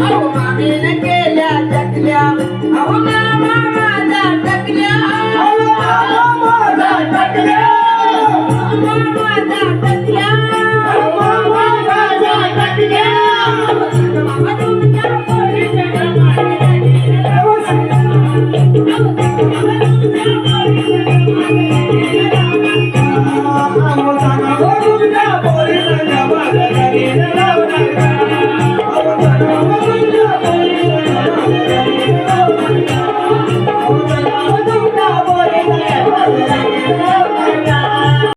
केल्या टकल्या. अहो